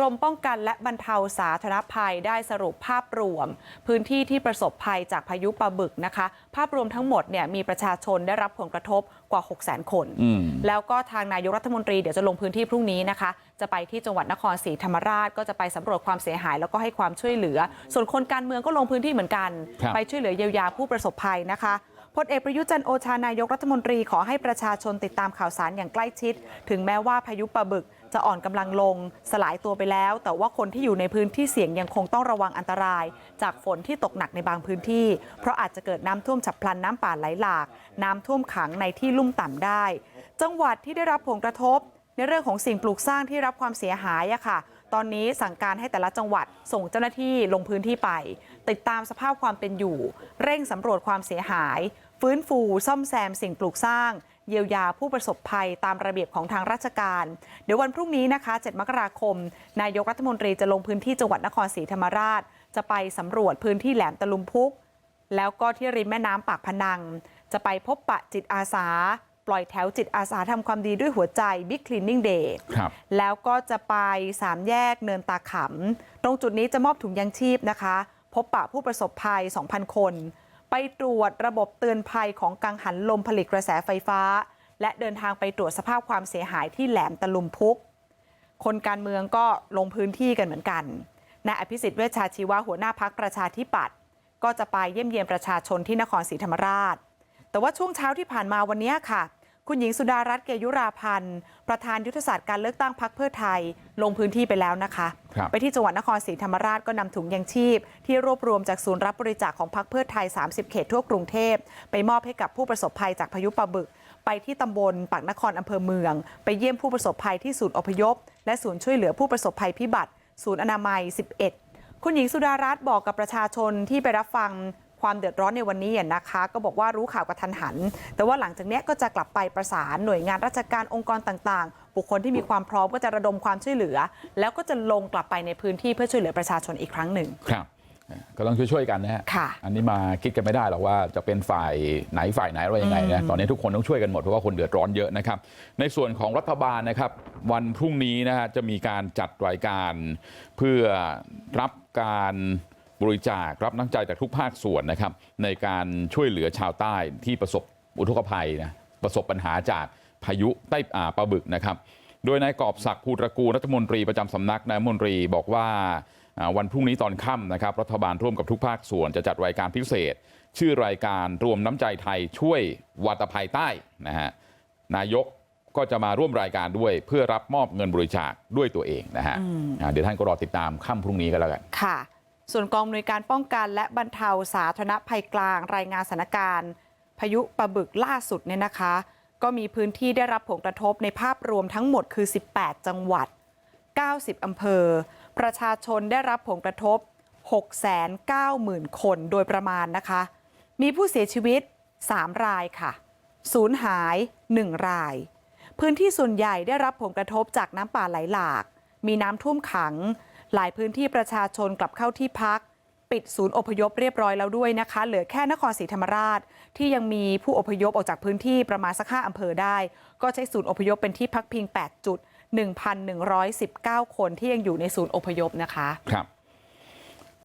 รมป้องกันและบรรเทาสาธารณภัยได้สรุปภาพรวม พื้นที่ที่ประสบภัยจากพายุปลาบึกนะคะ ภาพรวมทั้งหมดเนี่ยมีประชาชนได้รับผลกระทบกว่า 6 0 0 0 0 0 คนอืมแล้วก็ทางนายกรัฐมนตรีเดี๋ยวจะลงพื้นที่พรุ่งนี้นะคะ จะไปที่จังหวัดนครศรีธรรมราช ก็จะไปสำรวจความเสียหาย แล้วก็ให้ความช่วยเหลือ ส่วนคนการเมืองก็ลงพื้นที่เหมือนกันครับไปช่วยเหลือเยียวยาผู้ประสบภัยนะคะพลเอกประยุทธ์จันทร์โอชานายกรัฐมนตรีขอให้ประชาชนติดตามข่าวสารอย่างใกล้ชิด ถึงแม้ว่าพายุปลาบึกจะ อ่อนกำลังลงสลายตัวไปแล้วแต่ว่าคนที่อยู่ในพื้นที่เสี่ยงยังคงต้องระวังอันตรายจากฝนที่ตกหนักในบางพื้นที่ เพราะอาจจะเกิดน้ำท่วมฉับพลันน้ำป่าไหลหลาก น้ำท่วมขังในที่ลุ่มต่ำได้ จังหวัดที่ได้รับผลกระทบ ในเรื่องของสิ่งปลูกสร้างที่รับความเสียหายอะค่ะ ตอนนี้สั่งการให้แต่ละจังหวัดส่งเจ้าหน้าที่ลงพื้นที่ไป ติดตามสภาพความเป็นอยู่ เร่งสำรวจความเสียหาย ฟื้นฟูซ่อมแซมสิ่งปลูกสร้าง เยียวยาผู้ประสบภัยตามระเบียบของทางราชการเดี๋ยววันพรุ่งนี้นะคะ7มกราคม นายกรัฐมนตรีจะลงพื้นที่จังหวัดนครศรีธรรมราช จะไปสำรวจพื้นที่แหลมตะลุมพุก แล้วก็ที่ริมแม่น้ำปากพนัง จะไปพบปะจิตอาสา ปล่อยแถวจิตอาสาทำความดีด้วยหัวใจ Big Cleaning Day ครับแล้วก็จะไปสามแยกเนินตาขำตรงจุดนี้จะมอบถุงยังชีพนะคะ พบปะผู้ประสบภัย 2,000 คน ไปตรวจระบบเตือนภัยของกังหันลมผลิตกระแสไฟฟ้าและเดินทางไปตรวจสภาพความเสียหายที่แหลมตะลุมพุกคนการเมืองก็ลงพื้นที่กันเหมือนกันนายอภิสิทธิ์เวชชาชีวะหัวหน้าพักประชาธิปัตย์ก็จะไปเยี่ยมเยียนประชาชนที่นครศรีธรรมราชแต่ว่าช่วงเช้าที่ผ่านมาวันนี้ค่ะ คุณหญิงสุดารัตน์เกยุราพันธ์ประธานยุทธศาสตร์การเลือกตั้งพักเพื่อไทยลงพื้นที่ไปแล้วนะคะครับไปที่จังหวัดนครศรีธรรมราชก็นำถุงยังชีพ ที่รวบรวมจากศูนย์รับบริจาคของพักเพื่อไทย 30 เขตทั่วกรุงเทพไปมอบให้กับผู้ประสบภัยจากพายุปลาบึก ไปที่ตำบลปากนครอำเภอเมือง ไปเยี่ยมผู้ประสบภัยที่ศูนย์อพยพ และศูนย์ช่วยเหลือผู้ประสบภัยพิบัติ ศูนย์อนามัย 11 คุณหญิงสุดารัตน์บอกกับประชาชนที่ไปรับฟัง ความเดือดร้อนในวันนี้อะนะคะ ก็บอกว่ารู้ข่าวกระทันหัน แต่ว่าหลังจากเนี้ยก็จะกลับไปประสานหน่วยงานราชการองค์กรต่างๆ บุคคลที่มีความพร้อมก็จะระดมความช่วยเหลือ แล้วก็จะลงกลับไปในพื้นที่เพื่อช่วยเหลือประชาชนอีกครั้งหนึ่งครับก็ต้องช่วยๆกันนะฮะค่ะอันนี้มาคิดกันไม่ได้หรอกว่าจะเป็นฝ่ายไหนฝ่ายไหนอะไรยังไงนะตอนนี้ทุกคนต้องช่วยกันหมดเพราะว่าคนเดือดร้อนเยอะนะครับ ในส่วนของรัฐบาลนะครับวันพรุ่งนี้นะฮะจะมีการจัดรายการเพื่อรับการ บริจาครับน้ำใจจากทุกภาคส่วนนะครับในการช่วยเหลือชาวใต้ที่ประสบอุทกภัยนะประสบปัญหาจากพายุใต้อ่าปลาบึกนะครับ โดยนายกอบศักดิ์ภูตระกูลรัฐมนตรีประจำสำนักนายกรัฐมนตรีบอกว่าอ่าวันพรุ่งนี้ตอนค่ำนะครับรัฐบาลร่วมกับทุกภาคส่วนจะจัดรายการพิเศษ ชื่อรายการรวมน้ำใจไทยช่วยวัตภัยใต้นะฮะนายกก็จะมาร่วมรายการด้วยเพื่อรับมอบเงินบริจาคด้วยตัวเองนะฮะอ่าเดี๋ยวท่านก็รอติดตามค่ำพรุ่งนี้กันแล้วกันค่ะ ส่วนกองอำนวยการป้องกันและบรรเทาสาธารณภัยกลางรายงานสถานการณ์พายุปลาบึกล่าสุดเนี่ยนะคะ ก็มีพื้นที่ได้รับผลกระทบในภาพรวมทั้งหมดคือ 18 จังหวัด 90 อำเภอ ประชาชนได้รับผลกระทบ 690,000 คนโดยประมาณนะคะ มีผู้เสียชีวิต 3 รายค่ะ สูญหาย 1 ราย พื้นที่ส่วนใหญ่ได้รับผลกระทบจากน้ำป่าไหลหลาก มีน้ำท่วมขัง หลายพื้นที่ประชาชนกลับเข้าที่พักปิดศูนย์อพยพเรียบร้อยแล้วด้วยนะคะเหลือแค่นครศรีธรรมราชที่ยังมีผู้อพยพออกจากพื้นที่ประมาณสักห้าอำเภอได้ก็ใช้ศูนย์อพยพเป็นที่พักพิง 8 จุด 1,119 คนที่ยังอยู่ในศูนย์อพยพนะคะครับ